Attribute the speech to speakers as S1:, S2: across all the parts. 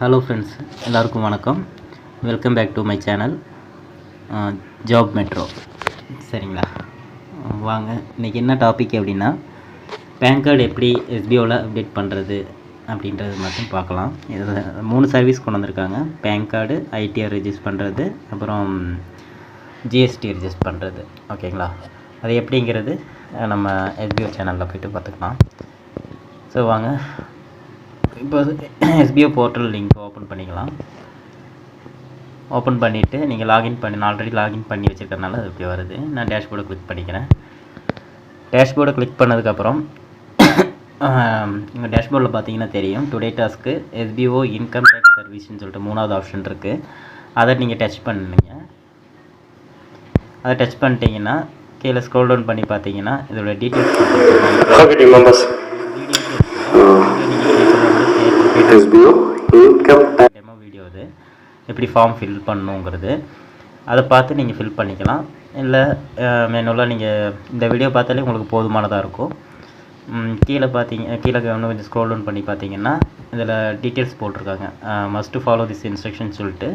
S1: Hello friends எல்லாருக்கும் வணக்கம். Welcome back to my channel Job Metro சரிங்களா? வாங்க இன்றைக்கி என்ன டாபிக் அப்படின்னா பேன் கார்டு எப்படி எஸ்பிஓவில் அப்டேட் பண்ணுறது அப்படின்றது மட்டும் பார்க்கலாம். இதில் மூணு சர்வீஸ் கொண்டு வந்திருக்காங்க. பேன் கார்டு ஐடிஆர் ரிஜிஸ்ட் பண்ணுறது அப்புறம் ஜிஎஸ்டி ரிஜிஸ்ட் பண்ணுறது ஓகேங்களா? அது எப்படிங்கிறது நம்ம எஸ்பிஓ சேனலில் போய்ட்டு பார்த்துக்கலாம். ஸோ வாங்க இப்போ எஸ்பிஓ போர்ட்டல் லிங்க் ஓப்பன் பண்ணிக்கலாம். ஓப்பன் பண்ணிவிட்டு நீங்கள் லாகின் பண்ணி நான் ஆல்ரெடி லாகின் பண்ணி வச்சுருக்கறனால அது இப்படி வருது. நான் டேஷ்போர்டை கிளிக் பண்ணிக்கிறேன். டேஷ்போர்டை கிளிக் பண்ணதுக்கப்புறம் உங்கள் டேஷ்போர்டில் பார்த்தீங்கன்னா தெரியும். Today task SPO income tax சர்வீஸ்னு சொல்லிட்டு மூணாவது ஆப்ஷன் இருக்குது அதை நீங்கள் டச் பண்ணுங்க. அதை டச் பண்ணிட்டீங்கன்னா கீழே ஸ்க்ரோல் டவுன் பண்ணி பார்த்தீங்கன்னா இதோட டீட்டெயில்ஸ் டெமோ வீடியோ இது எப்படி ஃபார்ம் ஃபில் பண்ணுங்கிறது. அதை பார்த்து நீங்கள் ஃபில் பண்ணிக்கலாம். இல்லை மேனுவலாக நீங்கள் இந்த வீடியோ பார்த்தாலே உங்களுக்கு போதுமானதாக இருக்கும். கீழே பார்த்தீங்க கீழே இன்னும் கொஞ்சம் ஸ்க்ரோல் டவுன் பண்ணி பார்த்தீங்கன்னா இதில் டீட்டெயில்ஸ் போட்டிருக்காங்க. மஸ்ட்டு ஃபாலோ திஸ் இன்ஸ்ட்ரக்ஷன் சொல்லிட்டு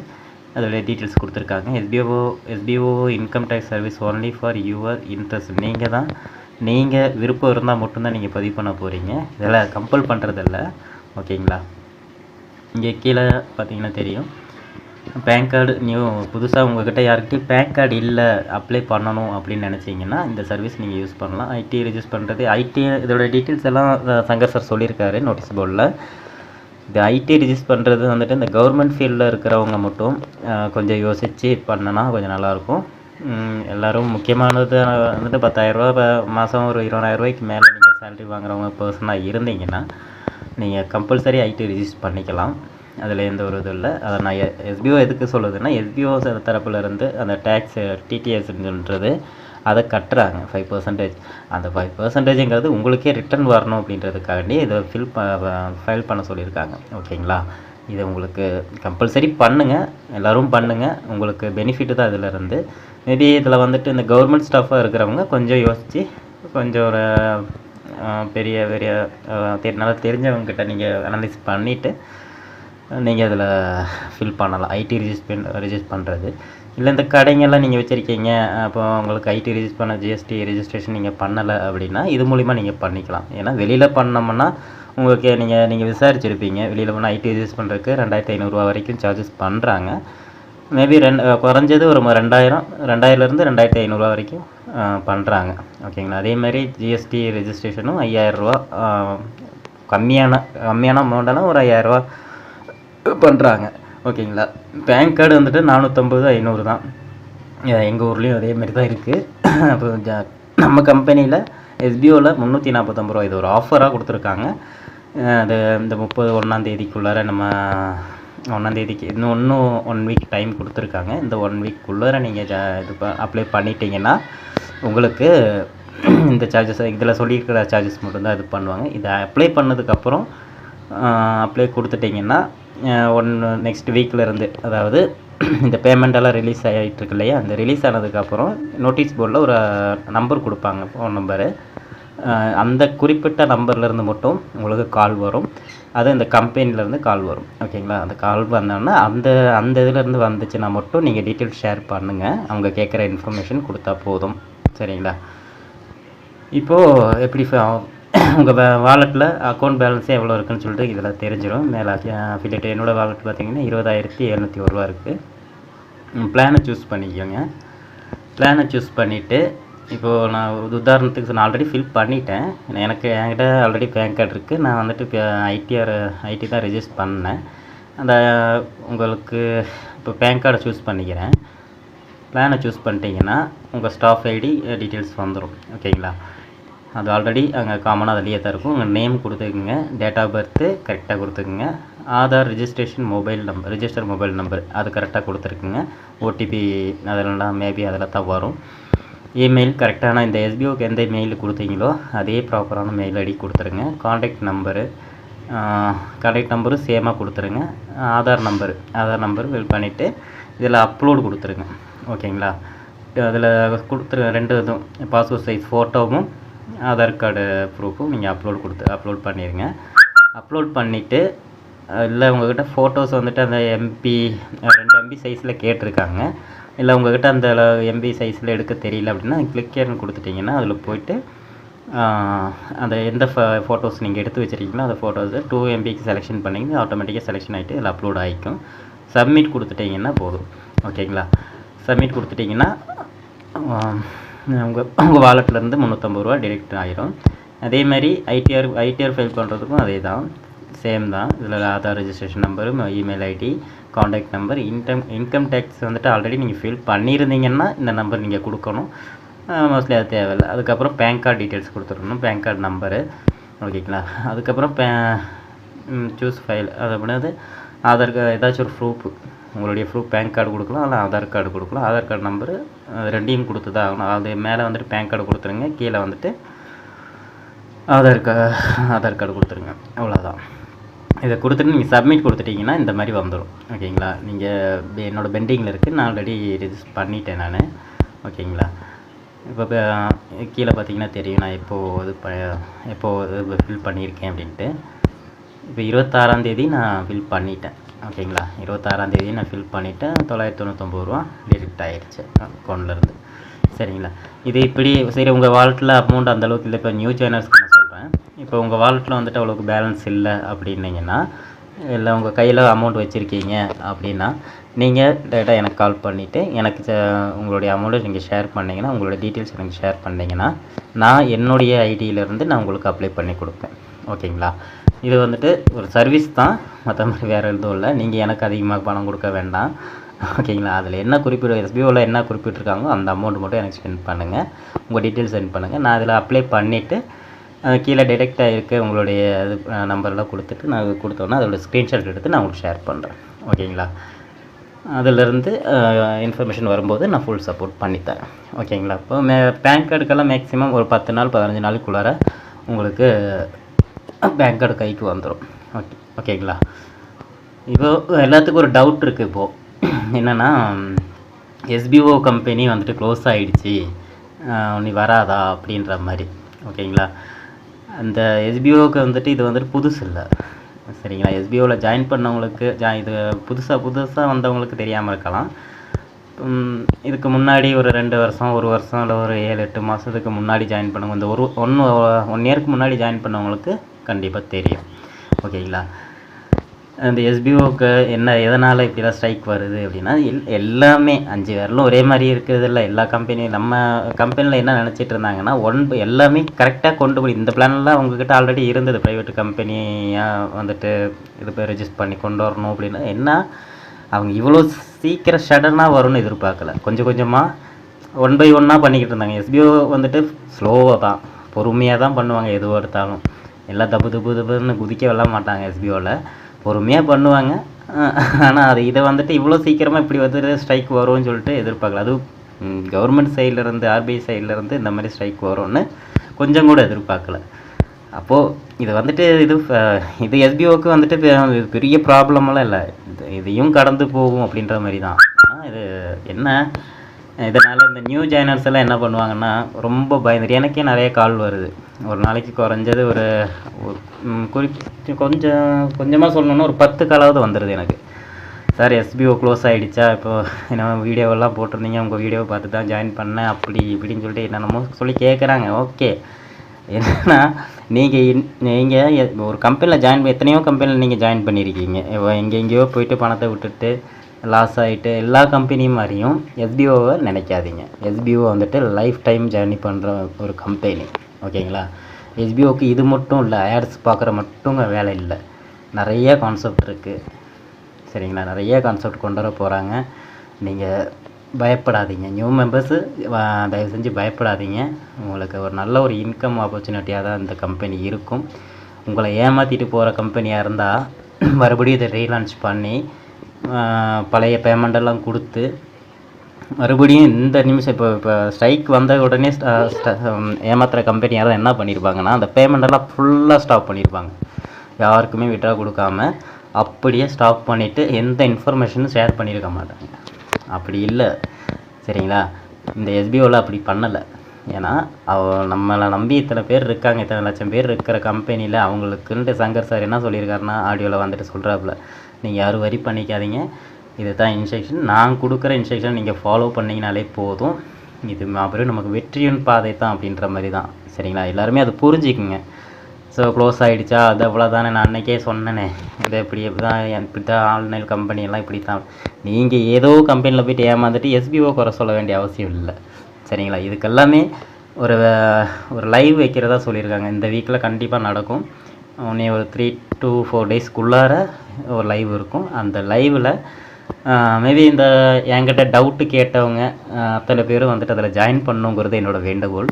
S1: அதோடைய டீட்டெயில்ஸ் கொடுத்துருக்காங்க. SPO SPO income tax service only for your interest நீங்கள் தான் நீங்கள் விருப்பம் இருந்தால் மட்டும்தான் நீங்கள் பதிவு பண்ண போகிறீங்க இதில் கம்பல் பண்ணுறதில்ல ஓகேங்களா? இங்கே கீழே பார்த்தீங்கன்னா தெரியும். பேன் கார்டு நியூ புதுசாக உங்கள்கிட்ட யாருக்கிட்டையும் பேன் கார்டு இல்லை அப்ளை பண்ணணும் அப்படின்னு நினச்சிங்கன்னா இந்த சர்வீஸ் நீங்கள் யூஸ் பண்ணலாம். ஐடி ரெஜிஸ்டர் பண்ணுறது ஐடி இதோட டீட்டெயில்ஸ் எல்லாம் சங்கர் சார் சொல்லியிருக்காரு நோட்டீஸ் போர்டில் இந்த ஐடி ரிஜிஸ்டர் பண்ணுறது வந்துட்டு இந்த கவர்மெண்ட் ஃபீல்டில் இருக்கிறவங்க மட்டும் கொஞ்சம் யோசித்து பண்ணனா கொஞ்சம் நல்லாயிருக்கும். எல்லோரும் எல்லாரும் முக்கியமானது வந்துட்டு பத்தாயிரரூபா மாதம் ஒரு இருபதாயிரரூபாய்க்கு மேலே நீங்கள் சேலரி வாங்குறவங்க பர்சனாக இருந்தீங்கன்னா நீங்கள் கம்பல்சரி ஐடி ரிஜிஸ்டர் பண்ணிக்கலாம். அதில் எந்த ஒரு இதுவும் இல்லை. அதை நான் எஸ்பிஓ எதுக்கு சொல்லுதுன்னா எஸ்பிஓ தரப்புலேருந்து அந்த டேக்ஸ் டிடிஎஸ்ன்றது அதை கட்டுறாங்க. ஃபைவ் பர்சன்டேஜ் அந்த ஃபைவ் பர்சன்டேஜுங்கிறது உங்களுக்கே ரிட்டர்ன் வரணும் அப்படின்றதுக்காண்டி இதை ஃபில் ப ஃபைல் பண்ண சொல்லியிருக்காங்க. ஓகேங்களா இதை உங்களுக்கு கம்பல்சரி பண்ணுங்கள் எல்லோரும் பண்ணுங்கள் உங்களுக்கு பெனிஃபிட்டு தான் இதிலேருந்து மேபி இதில் வந்துட்டு இந்த கவர்மெண்ட் ஸ்டாஃபாக இருக்கிறவங்க கொஞ்சம் யோசித்து கொஞ்சம் ஒரு பெரிய பெரிய நல்லா தெரிஞ்சவங்கக்கிட்ட நீங்கள் அனலைஸ் பண்ணிவிட்டு நீங்கள் அதில் ஃபில் பண்ணலாம். ஐடி ரிஜிஸ்ட் ரிஜிஸ்டர் பண்ணுறது இல்லை இந்த கடைங்கெல்லாம் நீங்கள் வச்சுருக்கீங்க அப்போ உங்களுக்கு ஐடி ரிஜிஸ்ட் பண்ண ஜிஎஸ்டி ரிஜிஸ்ட்ரேஷன் நீங்கள் பண்ணலை அப்படின்னா இது மூலிமா நீங்கள் பண்ணிக்கலாம். ஏன்னா வெளியில் பண்ணோம்னா உங்களுக்கு நீங்கள் நீங்கள் விசாரிச்சிருப்பீங்க. வெளியில் போனால் ஐடி ரிஜிஸ்ட் பண்ணுறதுக்கு ரெண்டாயிரத்தி ஐநூறுரூவா வரைக்கும் சார்ஜஸ் பண்ணுறாங்க மேபி ரெண்டு குறைஞ்சது ஒரு ரெண்டாயிரம் ரெண்டாயிரம்லேருந்து ரெண்டாயிரத்தி ஐநூறுரூவா வரைக்கும் பண்ணுறாங்க ஓகேங்களா அதே மாதிரி ஜிஎஸ்டி ரெஜிஸ்ட்ரேஷனும் ஐயாயிரரூவா கம்மியான கம்மியான அமௌண்ட்டெல்லாம் ஒரு ஐயாயிரரூவா பண்ணுறாங்க ஓகேங்களா பேன் கார்டு வந்துட்டு நானூற்றம்பது ஐநூறு தான். எங்கள் ஊர்லேயும் அதே மாதிரி தான் இருக்குது அப்புறம் நம்ம கம்பெனியில் எஸ்பிஓவில் முந்நூற்றி நாற்பத்தொம்பது ரூபா இது ஒரு ஆஃபராக கொடுத்துருக்காங்க. அது இந்த முப்பது ஒன்றாந்தேதிக்குள்ளார நம்ம ஒன்றாந்தேதிக்கு இன்னும் இன்னும் ஒன் வீக் டைம் கொடுத்துருக்காங்க. இந்த ஒன் வீக்குள்ளே நீங்கள் ஜா இது ப அப்ளை பண்ணிட்டீங்கன்னா உங்களுக்கு இந்த சார்ஜஸ் இதில் சொல்லியிருக்கிற சார்ஜஸ் மட்டும்தான் இது பண்ணுவாங்க. இதை அப்ளை பண்ணதுக்கப்புறம் அப்ளை கொடுத்துட்டிங்கன்னா ஒன் நெக்ஸ்ட் வீக்லேருந்து அதாவது இந்த பேமெண்ட்டெல்லாம் ரிலீஸ் ஆகிட்டு இருக்கு இல்லையா? அந்த ரிலீஸ் ஆனதுக்கப்புறம் நோட்டீஸ் போர்டில் ஒரு நம்பர் கொடுப்பாங்க ஃபோன் நம்பரு அந்த குறிப்பிட்ட நம்பர்லேருந்து மட்டும் உங்களுக்கு கால் வரும். அது இந்த கம்பெனிலேருந்து கால் வரும். ஓகேங்களா? அந்த கால் வந்தோன்னா அந்த அந்த இதுலேருந்து வந்துச்சுன்னா மட்டும் நீங்கள் டீட்டெயில்ஸ் ஷேர் பண்ணுங்கள் அவங்க கேட்குற இன்ஃபர்மேஷன் கொடுத்தா போதும். சரிங்களா? இப்போது எப்படி உங்கள் வாலெட்டில் அக்கௌண்ட் பேலன்ஸே எவ்வளோ இருக்குன்னு சொல்லிட்டு இதில் தெரிஞ்சிடும் மேலே அஃபிலேட் என்னோடய வாலெட் பார்த்தீங்கன்னா இருபதாயிரத்தி எழுநூற்றி ஒரு ரூபா இருக்குது பிளானை சூஸ் பண்ணிக்கோங்க. பிளானை சூஸ் பண்ணிவிட்டு இப்போது நான் ஒரு உதாரணத்துக்கு நான் ஆல்ரெடி ஃபில் பண்ணிட்டேன். எனக்கு என்கிட்ட ஆல்ரெடி பேன் கார்டு இருக்குது நான் வந்துட்டு இப்போ ஐடிஆர் ஐடி தான் ரிஜிஸ்டர் பண்ணேன். அந்த உங்களுக்கு இப்போ பேன் கார்டை சூஸ் பண்ணிக்கிறேன். பிளானை சூஸ் பண்ணிட்டீங்கன்னா உங்கள் ஸ்டாஃப் ஐடி டீட்டெயில்ஸ் வந்துடும் ஓகேங்களா? அது ஆல்ரெடி அங்கே காமனாக அதுலேயே தான் இருக்கும். உங்கள் நேம் கொடுத்துக்குங்க. டேட் ஆஃப் பர்த்து கரெக்டாக கொடுத்துக்குங்க. Aadhaar registration mobile number register mobile number அது கரெக்டாக கொடுத்துருக்குங்க. ஓடிபி அதெல்லாம் மேபி அதில் தான் வரும். இமெயில் கரெக்டான இந்த எஸ்பிஓக்கு எந்த மெயில் கொடுத்தீங்களோ அதே ப்ராப்பரான மெயில் ஐடி கொடுத்துருங்க. காண்டாக்ட் நம்பரு காண்டாக்ட் நம்பரும் சேமாக கொடுத்துருங்க. Aadhaar number Aadhaar number fill பண்ணிவிட்டு இதில் அப்லோடு கொடுத்துருங்க. ஓகேங்களா அதில் கொடுத்துரு ரெண்டு இதுவும் பாஸ்போர்ட் சைஸ் ஃபோட்டோவும் ஆதார் கார்டு ப்ரூஃபும் நீங்கள் அப்லோட் கொடுத்து அப்லோட் பண்ணிடுங்க அப்லோட் பண்ணிவிட்டு இல்லை உங்கள்கிட்ட ஃபோட்டோஸ் வந்துட்டு அந்த எம்பி ரெண்டு எம்பி சைஸில் கேட்டிருக்காங்க. இல்லை உங்ககிட்ட அந்த எம்பி சைஸில் எடுக்க தெரியல அப்படின்னா கிளிக் கேர்னு கொடுத்துட்டிங்கன்னா அதில் போயிட்டு அந்த எந்த ஃபோட்டோஸ் நீங்கள் எடுத்து வச்சுருக்கீங்களோ அந்த ஃபோட்டோஸை டூ எம்பிக்கு செலெக்ஷன் பண்ணிங்கன்னா ஆட்டோமேட்டிக்காக செலெக்ஷன் ஆகிட்டு இதில் அப்லோட் ஆகிக்கும் சப்மிட் கொடுத்துட்டிங்கன்னா போதும். ஓகேங்களா? சப்மிட் கொடுத்துட்டிங்கன்னா உங்கள் உங்கள் வாலெட்லேருந்து முந்நூற்றம்பது ரூபா டிடெக்ட் ஆகிரும் அதே மாதிரி ஐடிஆர் ஐடிஆர் ஃபைல் பண்ணுறதுக்கும் அதே தான் சேம் தான். இதில் Aadhaar registration number email ID contact number income income tax வந்துட்டு ஆல்ரெடி நீங்கள் ஃபில் பண்ணியிருந்தீங்கன்னா இந்த நம்பர் நீங்கள் கொடுக்கணும். மோஸ்ட்லி அது தேவையில்லை. அதுக்கப்புறம் பேன் கார்டு டீட்டெயில்ஸ் கொடுத்துடணும். பேன் கார்டு நம்பரு ஓகேங்களா? அதுக்கப்புறம் பே சூஸ் ஃபைல் அது அப்படின்னது ஆதார் கார்டு ஏதாச்சும் ஒரு ப்ரூஃப் உங்களுடைய ப்ரூஃப் பேன் கார்டு கொடுக்கலாம் இல்லை ஆதார் கார்டு கொடுக்கலாம். ஆதார் கார்டு நம்பரு ரெண்டையும் கொடுத்து தான் ஆகணும். அது மேலே வந்துட்டு பேன் கார்டு கொடுத்துருங்க. கீழே வந்துட்டு ஆதார் கா ஆதார் கார்டு கொடுத்துருங்க. அவ்வளோதான் இதை கொடுத்துட்டு நீங்கள் சப்மிட் கொடுத்துட்டீங்கன்னா இந்த மாதிரி வந்துடும் ஓகேங்களா? நீங்கள் என்னோடய பெண்டிங்கில் இருக்குது நான் ஆல்ரெடி ரிஜிஸ்டர் பண்ணிட்டேன் நான். ஓகேங்களா? இப்போ கீழே பார்த்தீங்கன்னா தெரியும். நான் எப்போது இது ப எப்போது இது ஃபில் பண்ணியிருக்கேன் அப்படின்ட்டு. இப்போ இருபத்தாறாந்தேதி நான் ஃபில் பண்ணிட்டேன். ஓகேங்களா? இருபத்தாறாந்தேதி நான் ஃபில் பண்ணிவிட்டேன் தொள்ளாயிரத்தி தொண்ணூத்தொம்பது ரூபா டிடெக்ட் ஆகிடுச்சு அக்கௌண்ட்லேருந்து சரிங்களா? இது இப்படி சரி உங்கள் வாலெட்டில் அமௌண்ட் அந்தளவுக்கு இல்லை. இப்போ நியூ சேனல்ஸ்க்கு இப்போ உங்கள் வாலெட்டில் வந்துட்டு அவ்வளோக்கு பேலன்ஸ் இல்லை அப்படின்னீங்கன்னா இல்லை உங்கள் கையில் அமௌண்ட் வச்சுருக்கீங்க அப்படின்னா நீங்கள் டேரெக்டாக எனக்கு கால் பண்ணிவிட்டு எனக்கு உங்களுடைய அமௌண்ட்டை நீங்கள் ஷேர் பண்ணிங்கன்னா உங்களோட டீட்டெயில்ஸ் எனக்கு ஷேர் பண்ணிங்கன்னா நான் என்னுடைய ஐடியிலேருந்து நான் உங்களுக்கு அப்ளை பண்ணி கொடுப்பேன். ஓகேங்களா? இது வந்துட்டு ஒரு சர்வீஸ் தான். மற்ற மாதிரி வேறு எதுவும் இல்லை. நீங்கள் எனக்கு அதிகமாக பணம் கொடுக்க வேண்டாம். ஓகேங்களா? அதில் என்ன குறிப்பிட எஸ்பிஓவில் என்ன குறிப்பிட்டிருக்காங்களோ அந்த அமௌண்ட் மட்டும் எனக்கு சென்ட் பண்ணுங்கள் உங்கள் டீட்டெயில்ஸ் சென்ட் பண்ணுங்கள் நான் அதில் அப்ளை பண்ணிவிட்டு கீழே டிடெக்ட் ஆகிருக்கு உங்களுடைய இது நம்பர்லாம் கொடுத்துட்டு நான் கொடுத்தோன்னா அதோட ஸ்க்ரீன்ஷாட் எடுத்து நான் உங்களுக்கு ஷேர் பண்ணுறேன் ஓகேங்களா? அதிலிருந்து இன்ஃபர்மேஷன் வரும்போது நான் ஃபுல் சப்போர்ட் பண்ணித்தரேன். ஓகேங்களா? இப்போ மே பேன் கார்டுக்கெல்லாம் மேக்ஸிமம் ஒரு பத்து நாள் பதினஞ்சு நாளுக்குள்ளார உங்களுக்கு பேன் கார்டு கைக்கு வந்துடும் ஓகே ஓகேங்களா? இப்போ எல்லாத்துக்கும் ஒரு டவுட் இருக்குது இப்போது என்னென்னா எஸ்பிஓ கம்பெனி வந்துட்டு க்ளோஸ் ஆகிடுச்சி நீ வராதா அப்படின்ற மாதிரி. ஓகேங்களா? அந்த எஸ்பிஓக்கு வந்துட்டு இது வந்துட்டு புதுசு இல்லை. சரிங்களா? எஸ்பிஓவில் ஜாயின் பண்ணவங்களுக்கு ஜா இது புதுசாக புதுசாக வந்தவங்களுக்கு தெரியாமல் இருக்கலாம். இதுக்கு முன்னாடி ஒரு ரெண்டு வருஷம் ஒரு வருஷம் இல்லை ஒரு ஏழு எட்டு மாதத்துக்கு முன்னாடி ஜாயின் பண்ணவங்க இந்த ஒரு ஒன் ஒன் இயருக்கு முன்னாடி ஜாயின் பண்ணவங்களுக்கு கண்டிப்பாக தெரியும். ஓகேங்களா? அந்த எஸ்பிஓக்கு என்ன எதனால் இப்படிலாம் ஸ்ட்ரைக் வருது அப்படின்னா எல் எல்லாமே அஞ்சு விரலும் ஒரே மாதிரி இருக்கிறதில்ல எல்லா கம்பெனியும் நம்ம கம்பெனியில் என்ன நினச்சிட்டு இருந்தாங்கன்னா ஒன் எல்லாமே கரெக்டாக கொண்டு போய் இந்த பிளான்லாம் அவங்கக்கிட்ட ஆல்ரெடி இருந்தது. ப்ரைவேட் கம்பெனியாக வந்துட்டு இது போய் ரெஜிஸ்டர் பண்ணி கொண்டு வரணும் அப்படின்னா என்ன அவங்க இவ்வளோ சீக்கிரம் சடனாக வரும்னு எதிர்பார்க்கல. கொஞ்சம் கொஞ்சமாக ஒன் பை ஒன்னாக பண்ணிக்கிட்டு இருந்தாங்க. எஸ்பிஓ வந்துட்டு ஸ்லோவாக தான் பொறுமையாக தான் பண்ணுவாங்க எதுவாக எடுத்தாலும். எல்லாம் தப்பு தப்பு தப்புன்னு குதிக்க விட மாட்டாங்க எஸ்பிஓவில் பொறுமையாக பண்ணுவாங்க. ஆனால் அது இதை வந்துட்டு இவ்வளோ சீக்கிரமாக இப்படி வந்துட்டு ஸ்ட்ரைக் வரும்னு சொல்லிட்டு எதிர்பார்க்கல. அதுவும் கவர்மெண்ட் சைட்லேருந்து ஆர்பிஐ சைட்லேருந்து இந்த மாதிரி ஸ்ட்ரைக் வரும்னு கொஞ்சம் கூட எதிர்பார்க்கல. அப்போது இது வந்துட்டு இது இது எஸ்பிஓக்கு வந்துட்டு பெரிய ப்ராப்ளமெல்லாம் இல்லை. இது இதையும் கடந்து போகும் அப்படின்ற மாதிரி தான் ஆனால் இது என்ன இதனால் இந்த நியூ ஜாயினர்ஸ் எல்லாம் என்ன பண்ணுவாங்கன்னா ரொம்ப பயந்துட்டு எனக்கே நிறைய கால் வருது. ஒரு நாளைக்கு குறைஞ்சது ஒரு குறி கொஞ்சம் கொஞ்சமாக சொல்லணுன்னா ஒரு பத்து காலாவது வந்துடுது எனக்கு. சார் எஸ்பிஓ க்ளோஸ் ஆகிடுச்சா இப்போ என்ன வீடியோவெல்லாம் போட்டிருந்தீங்க உங்கள் வீடியோவை பார்த்து தான் ஜாயின் பண்ணேன் அப்படி இப்படின்னு சொல்லிட்டு என்னென்னமோ சொல்லி கேட்குறாங்க ஓகே என்னன்னா நீங்கள் நீங்கள் ஒரு கம்பெனியில் ஜாயின் எத்தனையோ கம்பெனியில் நீங்கள் ஜாயின் பண்ணியிருக்கீங்க. எங்கே எங்கேயோ போயிட்டு பணத்தை விட்டுட்டு லாஸ் ஆகிட்டு எல்லா கம்பெனியும் மாதிரியும் எஸ்பிஓவை நினைக்காதீங்க. எஸ்பிஓ வந்துட்டு லைஃப் டைம் ஜேர்னி பண்ணுற ஒரு கம்பெனி ஓகேங்களா? எஸ்பிஓக்கு இது மட்டும் இல்லை ஆட்ஸ் பார்க்குற மட்டும் வேலை இல்லை. நிறைய கான்செப்ட் இருக்குது சரிங்களா? நிறைய கான்செப்ட் கொண்டு வர போகிறாங்க நீங்கள் பயப்படாதீங்க. நியூ மெம்பர்ஸு தயவு செஞ்சு பயப்படாதீங்க. உங்களுக்கு ஒரு நல்ல ஒரு இன்கம் ஆப்பர்ச்சுனிட்டியாக தான் இந்த கம்பெனி இருக்கும். உங்களை ஏமாற்றிட்டு போகிற கம்பெனியாக இருந்தால் மறுபடியும் இதை ரீலான்ச் பண்ணி பழைய பேமெண்டெல்லாம் கொடுத்து மறுபடியும் இந்த நிமிஷம் இப்போ இப்போ ஸ்ட்ரைக் வந்த உடனே ஏமாத்துகிற கம்பெனி யாரும் என்ன பண்ணியிருப்பாங்கன்னா அந்த பேமெண்டெல்லாம் ஃபுல்லாக ஸ்டாப் பண்ணியிருப்பாங்க யாருக்குமே விட்ரா கொடுக்காம அப்படியே ஸ்டாப் பண்ணிவிட்டு எந்த இன்ஃபர்மேஷனும் ஷேர் பண்ணியிருக்க மாட்டாங்க. அப்படி இல்லை. சரிங்களா? இந்த எஸ்பிஓவில் அப்படி பண்ணலை. ஏன்னா அவ நம்மளை நம்பி இத்தனை பேர் இருக்காங்க இத்தனை லட்சம் பேர் இருக்கிற கம்பெனியில் அவங்களுக்குன்ட்டு சங்கர் சார் என்ன சொல்லியிருக்காருன்னா ஆடியோவில் வந்துட்டு சொல்கிறாப்புல நீங்கள் யாரும் வரி பண்ணிக்காதீங்க. இதுதான் இன்ஸ்ட்ரக்ஷன் நான் கொடுக்குற இன்ஸ்ட்ரக்ஷன் நீங்கள் ஃபாலோ பண்ணிங்கனாலே போதும். இது அப்புறம் நமக்கு வெற்றியின் பாதை தான் அப்படின்ற மாதிரி தான். சரிங்களா? எல்லாருமே அது புரிஞ்சுக்குங்க. ஸோ க்ளோஸ் ஆகிடுச்சா அது அவ்வளோ தானே நான் அன்னைக்கே சொன்னேனே. இது இப்படி இப்படி தான் இப்படி தான் ஆன்லைன் கம்பெனியெல்லாம் இப்படி தான் நீங்கள் ஏதோ கம்பெனியில் போயிட்டு ஏமாந்துட்டு எஸ்பிஓ குறை சொல்ல வேண்டிய அவசியம் இல்லை. சரிங்களா? இதுக்கெல்லாமே ஒரு ஒரு லைவ் வைக்கிறதா சொல்லியிருக்காங்க. இந்த வீக்கில் கண்டிப்பாக நடக்கும். உடனே ஒரு த்ரீ டூ ஃபோர் டேஸ்க்குள்ளார ஒரு லைவ் இருக்கும். அந்த லைவில் மேபி இந்த என்கிட்ட டவுட்டு கேட்டவங்க அத்தனை பேரும் வந்துட்டு அதில் ஜாயின் பண்ணுங்கிறது என்னோடய வேண்டுகோள்.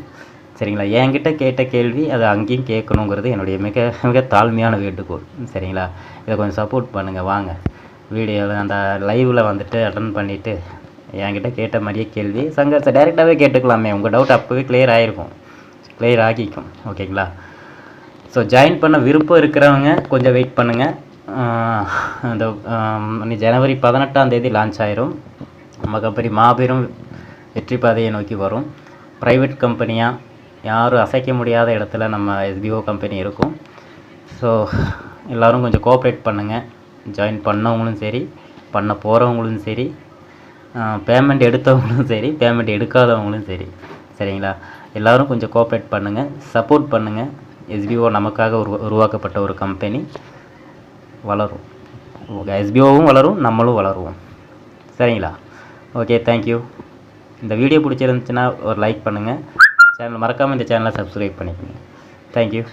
S1: சரிங்களா? என்கிட்ட கேட்ட கேள்வி அதை அங்கேயும் கேட்கணுங்கிறது என்னுடைய மிக மிக தாழ்மையான வேண்டுகோள். சரிங்களா? இதை கொஞ்சம் சப்போர்ட் பண்ணுங்கள் வாங்க. வீடியோவில் அந்த லைவில் வந்துட்டு அட்டன் பண்ணிவிட்டு என்கிட்ட கேட்ட மாதிரியே கேள்வி சங்கர் டைரெக்டாகவே கேட்டுக்கலாமே. உங்கள் டவுட் அப்போவே கிளியர் ஆகிருக்கும் கிளியர் ஆகிக்கும். ஓகேங்களா ஸோ ஜாயின் பண்ண விருப்பம் இருக்கிறவங்க கொஞ்சம் வெயிட் பண்ணுங்கள் அந்த ஜனவரி பதினெட்டாம் தேதி லான்ச் ஆயிரும். நம்ம கம்பெனி மாபெரும் வெற்றி பாதையை நோக்கி வரும். ப்ரைவேட் கம்பெனியாக யாரும் அசைக்க முடியாத இடத்துல நம்ம எஸ்பிஓ கம்பெனி இருக்கும். ஸோ எல்லோரும் கொஞ்சம் கோஆப்ரேட் பண்ணுங்கள் ஜாயின் பண்ணவங்களும் சரி பண்ண போகிறவங்களும் சரி பேமெண்ட் எடுத்தவங்களும் சரி பேமெண்ட் எடுக்காதவங்களும் சரி. சரிங்களா? எல்லோரும் கொஞ்சம் கோஆப்ரேட் பண்ணுங்கள் சப்போர்ட் பண்ணுங்கள் எஸ்பிஓ நமக்காக உருவா உருவாக்கப்பட்ட ஒரு கம்பெனி வளரும். எஸ்பிஓவும் வளரும் நம்மளும் வளருவோம். சரிங்களா? ஓகே தேங்க்யூ இந்த வீடியோ பிடிச்சிருந்துச்சுன்னா ஒரு லைக் பண்ணுங்கள் சேனல் மறக்காமல் இந்த சேனலை சப்ஸ்கிரைப் பண்ணிக்கோங்க. தேங்க்யூ